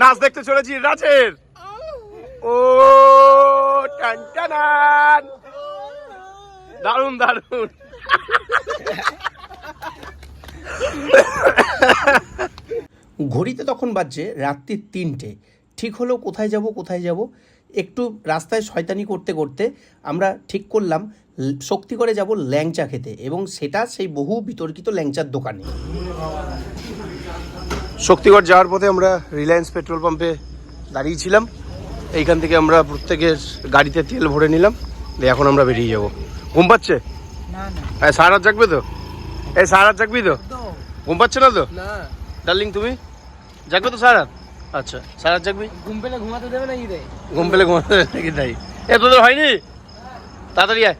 নাচ দেখতে চলেছি, রাজের। ও, টান দারুণ দারুণ ঘড়িতে তখন বাজছে রাত্রির তিনটে। ঠিক হলো কোথায় যাব কোথায় যাব? একটু রাস্তায় শয়তানি করতে করতে আমরা ঠিক করলাম, শক্তি করে যাব ল্যাংচা খেতে এবং সেটা সেই বহু বিতর্কিত ল্যাংচার দোকানে। শক্তিগড় যাওয়ার পথে আমরা রিলায়েন্স পেট্রোল পাম্পে দাঁড়িয়েছিলাম এইখান থেকে আমরা প্রত্যেকের গাড়িতে তেল ভরে নিলাম। দিয়ে এখন আমরা বেরিয়ে যাব। ঘুম পাচ্ছে? হ্যাঁ সারা জাগবে তো? এই সারা জাগবি তো? ঘুম পাচ্ছে না তো? ডার্লিং তুমি? জাগবে তো সারা আচ্ছা সারা জাগবি? ঘুম পেলে ঘুমাতে দেবে নাকি রে? ঘুম পেলে ঘুমাতে হবে নাকি তাই? এ তোদের হয়নি? তাড়াতাড়ি আয়।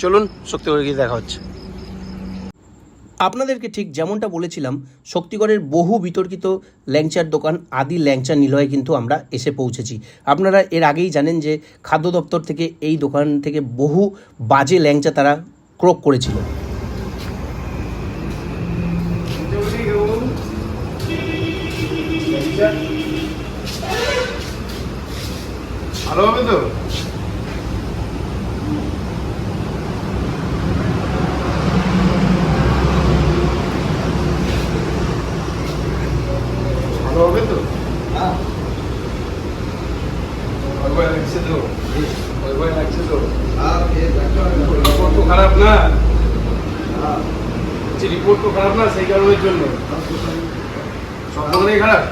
চলুন শক্তিগড়ে গিয়ে দেখা হচ্ছে। আপনাদেরকে ঠিক যেমনটা বলেছিলাম, শক্তিগড়ের বহু বিতর্কিত ল্যাংচার দোকান আদি ল্যাংচা নিলয়ে কিন্তু আমরা এসে পৌঁছেছি। আপনারা এর আগেই জানেন যে খাদ্য দপ্তর থেকে এই দোকান থেকে বহু বাজে ল্যাংচা তারা ক্রোক করেছিল। ভালো হবে তো ভালো হবে তো ভয় ভয় লাগছে তো ভয় ভয় লাগছে তো রিপোর্ট তো খারাপ না বলছি, রিপোর্ট তো খারাপ না সেই কারণের জন্য সব দোকানেই খারাপ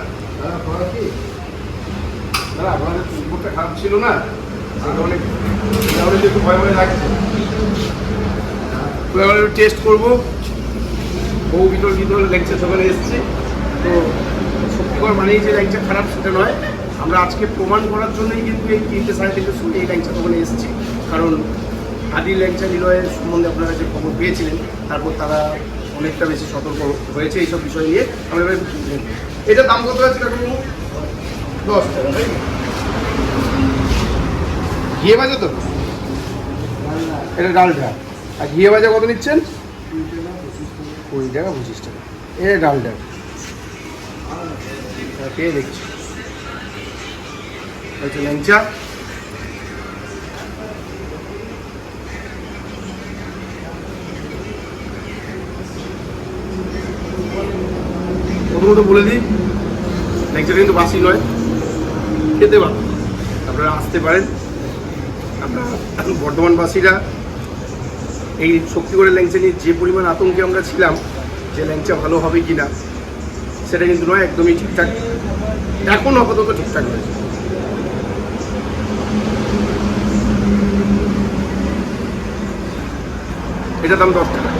না আমাদের রিপোর্টটা খারাপ ছিল না তো একটু ভয় ভয় লাগছে। টেস্ট করব। বহু বিতর্কিত লেকচার দোকানে এসেছি। তো সত্যিকর মানেই যে ল্যাংচা খারাপ, সেটা নয়। আমরা আজকে প্রমাণ করার জন্যই কিন্তু এই তিনটে সাড়ে তিনটের সময় এই ল্যাংচা দোকানে এসেছি। কারণ আদি ল্যাংচা নিলয়ের সম্বন্ধে আপনারা যে খবর পেয়েছিলেন, তারপর তারা অনেকটা বেশি সতর্ক হয়েছে এইসব বিষয় নিয়ে। আমরা এবার, এটা দাম কত আছে কাকু? দশ টাকা, তাই? ঘিয়ে ভাজা তো? এটা ডালটা আর ঘিয়ে ভাজা কত নিচ্ছেন? কুড়ি টাকা, পঁচিশ টাকা। এ ডালটা পেয়ে দেখছি। আচ্ছা ল্যাংচা। প্রথমত বলে দিই। ল্যাংচাটা কিন্তু বাসি নয়। খেতে পারেন আপনারা আসতে পারেন। আমরা বর্ধমানবাসীরা এই শক্তিগড়ের ল্যাংচা নিয়ে যে পরিমাণ আতঙ্কে আমরা ছিলাম যে ল্যাংচা ভালো হবে কি না সেটা কিন্তু নয়, একদমই ঠিকঠাক। এখন আপাতত ঠিকঠাক রয়েছে এটা দাম দশ টাকা।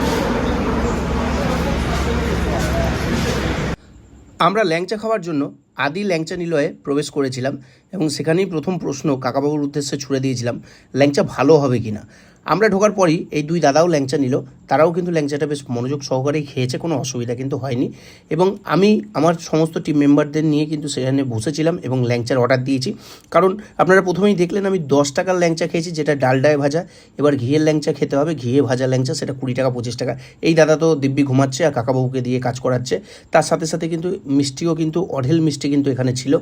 আমরা ল্যাংচা খাওয়ার জন্য আদি ল্যাংচা নিলয়ে প্রবেশ করেছিলাম এবং সেখানেই প্রথম প্রশ্ন কাকাবাবুর উদ্দেশ্যে ছুড়ে দিয়েছিলাম, ল্যাংচা ভালো হবে কি না আমরা ঢোকার পরই এই দুই দাদাও ল্যাংচা নিল। তারাও কিন্তু ল্যাংচাটা বেশ মনোযোগ সহকারেই খেয়েছে, কোনো অসুবিধা কিন্তু হয়নি। এবং আমি আমার সমস্ত টিম মেম্বারদের নিয়ে কিন্তু সেখানে বসেছিলাম এবং ল্যাংচার অর্ডার দিয়েছি। কারণ আপনারা প্রথমেই দেখলেন আমি দশ টাকার ল্যাংচা খেয়েছি, যেটা ডালডায় ভাজা। এবার ঘিয়ের ল্যাংচা খেতে হবে, ঘিয়ে ভাজা ল্যাংচা, সেটা কুড়ি টাকা, পঁচিশ টাকা। এই দাদা তো দিব্যি ঘুমাচ্ছে আর কাকাবাবুকে দিয়ে কাজ করাচ্ছে। তার সাথে সাথে কিন্তু মিষ্টিও কিন্তু, অঢেল মিষ্টি কিন্তু এখানে ছিল।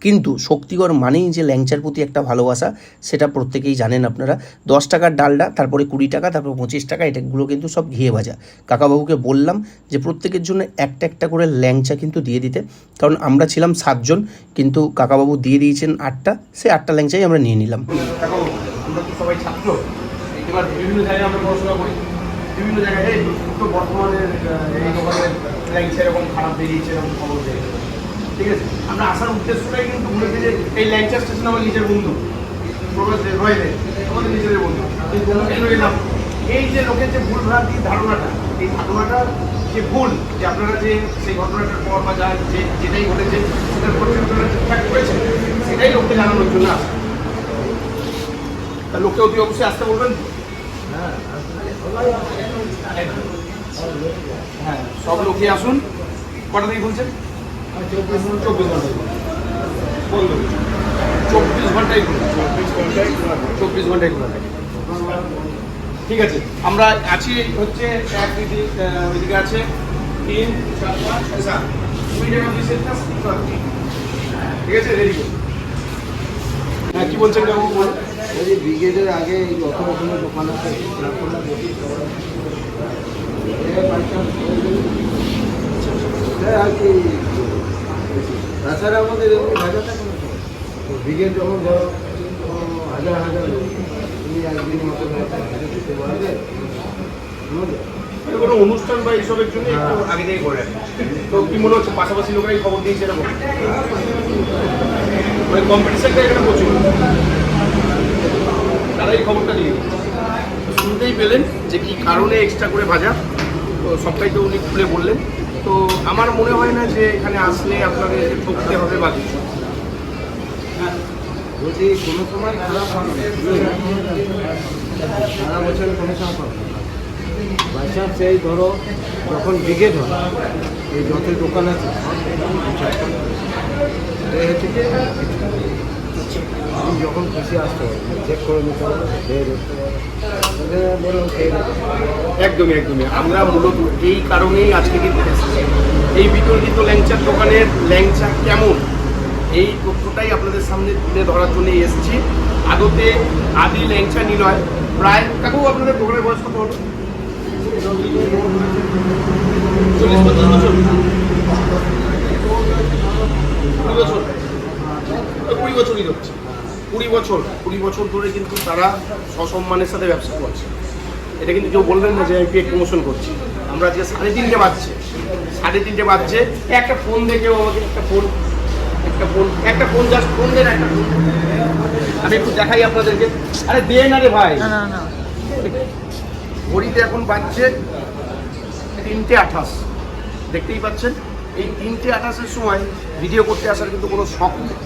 কিন্তু শক্তিগড় মানেই যে ল্যাংচার প্রতি একটা ভালোবাসা, সেটা প্রত্যেকেই জানেন আপনারা। দশ টাকার ডালডা তারপরে কুড়ি টাকা, তারপর পঁচিশ টাকা, এটাগুলো কিন্তু সব ঘিয়ে ভাজা। কাকাবাবুকে বললাম যে প্রত্যেকের জন্য একটা একটা করে ল্যাংচা কিন্তু দিয়ে দিতে। কারণ আমরা ছিলাম সাতজন, কিন্তু কাকাবাবু দিয়ে দিয়েছেন আটটা সে আটটা ল্যাংচাই আমরা নিয়ে নিলাম। আমরা আসার উদ্দেশ্যটাই কিন্তু এই ল্যাংচা স্টেশন আমার নিজের বন্ধু। রয়েছে। আমাদের বন্ধু এই যে লোকের যে ভুল ভ্রান্তি ধারণাটা এই ধারণাটা যে ভুল যে আপনারা যে সেই ঘটনাটার পর বা যা যে যেটাই ঘটেছে সেটার পর আপনারা ঠিকঠাক করেছেন সেটাই লোককে জানানোর জন্য আসা তা লোককে অতি অবশ্যই আসতে বলবেন? হ্যাঁ সব লোকই আসুন। কটা থেকে বলছেন চব্বিশ ঘন্টায় বন্ধ চব্বিশ ঘন্টায়। চব্বিশ ঘন্টায় খোলা থাকে। ঠিক আছে আমরা আছি হচ্ছে এক আহ, ওইদিকে আছে। তিন চার পাঁচ ঠিক আছে রেডি হ্যাঁ বলছেন আগে দোকান আছে হ্যাঁ, আর কি? তাছাড়া আমাদের এমনি যখন হাজার হাজার কোনো অনুষ্ঠান বা এইসবের জন্য একটু আগে থেকে করে তো কি মনে হচ্ছে? পাশাপাশি লোকেরাই খবর দিয়েছে এরকম? মানে কম্পিটিশনটা এখানে প্রচুর। তারাই খবরটা দিয়ে শুনতেই পেলেন যে কি কারণে এক্সট্রা করে ভাজা। তো সবটাই তো উনি খুলে বললেন। তো আমার মনে হয় না যে এখানে আসলে আপনাদের ঠকতে হবে বা কিছু। যদি কোনো সময় খারাপ হয়, সারা বছর কোনো পাবে বাই চান্স এই ধরো, যখন ব্রিগেড হয়, এই যত দোকান আছে যখন খুশি আসতে হবে চেক করে নিতে হবে হবে হবে। একদমই একদমই। আমরা মূলত এই কারণেই আজকে কিন্তু এই বিতর্কিত ল্যাংচার দোকানের ল্যাংচা কেমন? এই তথ্যটাই আপনাদের সামনে তুলে ধরার জন্য এসেছি। আদতে আদি ল্যাংচা নিলয় প্রায় কাকু আপনাদের দোকানের বয়স কত হলো চল্লিশ পঞ্চাশ বছর। কুড়ি বছর। কুড়ি বছরই হচ্ছে। কুড়ি বছর কুড়ি বছর ধরে কিন্তু তারা সসম্মানের সাথে ব্যবসা করছে। এটা কিন্তু কেউ বলবেন না যে আমি পেট প্রমোশন করছি। আমরা আজকে সাড়ে তিনটে বাজছে। সাড়ে তিনটে বাজছে। একটা ফোন দেখেও আমাকে একটা ফোন একটা ফোন একটা ফোন জাস্ট ফোন দেন একটা ফোন আমি একটু দেখাই আপনাদেরকে। আরে দে না রে ভাই। না না ঘড়িতে এখন বাজছে তিনটে আঠাশ। দেখতেই পাচ্ছেন? এই তিনটে আঠাশের সময় ভিডিও করতে আসার কিন্তু কোনো শখ নেই।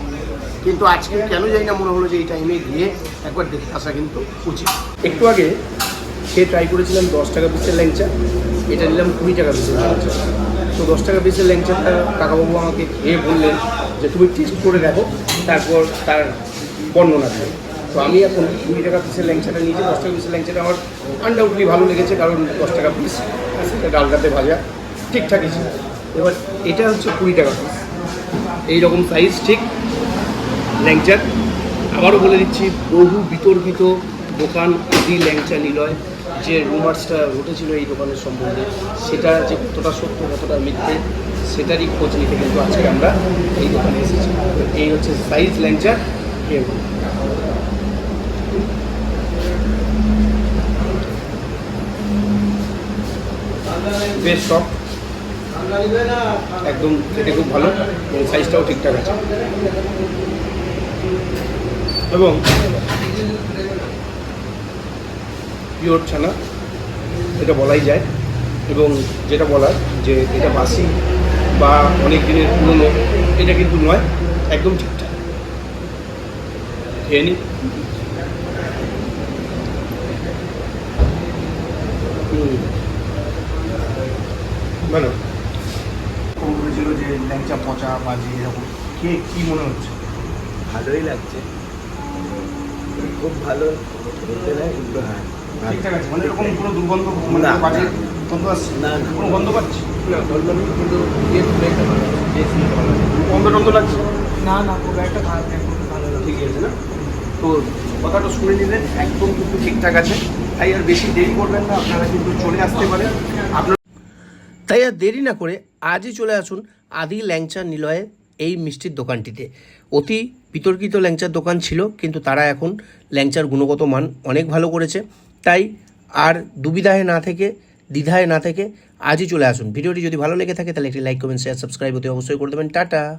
কিন্তু আজকে কেন যাই না মনে হলো যে এই টাইমে গিয়ে একবার দেখে আসা কিন্তু উচিত। একটু আগে সে ট্রাই করেছিলাম দশ টাকা পিসের ল্যাংচা। এটা নিলাম কুড়ি টাকা পিসের ল্যাংচা। তো দশ টাকা পিসের ল্যাংচাটা কাকাবাবু আমাকে খেয়ে বললেন যে, তুমি টেস্ট করে দেখো, তারপর তার বর্ণনা দেবে তো আমি এখন কুড়ি টাকা পিসের ল্যাংচাটা নিয়েছি, দশ টাকা পিসের ল্যাংচাটা আমার আনডাউটলি ভালো লেগেছে, কারণ দশ টাকা পিস সেটা ডালগাতে ভাজা, ঠিকঠাকই ছিল। এবার এটা হচ্ছে কুড়ি টাকা পিস এইরকম সাইজ ঠিক ল্যাংচার আবারও বলে দিচ্ছি, বহু বিতর্কিত দোকান আদি ল্যাংচা নিলয়। যে রুমার্সটা ঘটেছিল এই দোকানের সম্বন্ধে, সেটা যে কতটা সত্য, কতটা মিথ্যে, সেটারই খোঁজ নিতে কিন্তু আজকে আমরা এই দোকানে এসেছি। এই হচ্ছে সাইজ ল্যাংচা খেয়ে বলুন। বেশ সব। একদম খেতে খুব ভালো এবং সাইজটাও ঠিকঠাক আছে। এবং পিওর ছানা এটা বলাই যায়। এবং যেটা বলার যে এটা বাসি বা অনেক দিনের পুরনো এটা কিন্তু নয় একদম ঠিকঠাক। খেয়ে নি। খবর করেছিল যে ল্যাংচা পচা বাজি এরকম। কে কি মনে হচ্ছে? ভালোই লাগছে। খুব ভালো। বলতে নাই কিন্তু হ্যাঁ। ভালো। ঠিকঠাক আছে মানে এরকম কোনো দুর্গন্ধ মানে বাজে গন্ধ আসছে? না, না। কোনো গন্ধ পাচ্ছি? না, বললাম কিন্তু টেস্ট বেশি ভালো টেস্ট ভালো গন্ধ টন্ধ লাগছে? না না খুব একটা খারাপ ভালো ঠিকই আছে না? তো কথাটা শুনে নিলেন একদম কিন্তু ঠিকঠাক আছে। তাই আর বেশি দেরি করবেন না আপনারা কিন্তু চলে আসতে পারেন। আপনার তাই আর দেরি না করে আজই চলে আসুন আদি ল্যাংচা নিলয়ে এই মিষ্টির দোকানটিতে। অতি বিতর্কিত ল্যাংচার দোকান ছিল কিন্তু তারা এখন ল্যাংচার গুণগত মান অনেক ভালো করেছে। তাই আর দুবিধায় না থেকে, দ্বিধায় না থেকে আজই চলে আসুন। ভিডিওটি যদি ভালো লেগে থাকে তাহলে একটি লাইক কমেন্ট শেয়ার সাবস্ক্রাইব হতে অবশ্যই করে দেবেন। টাটা!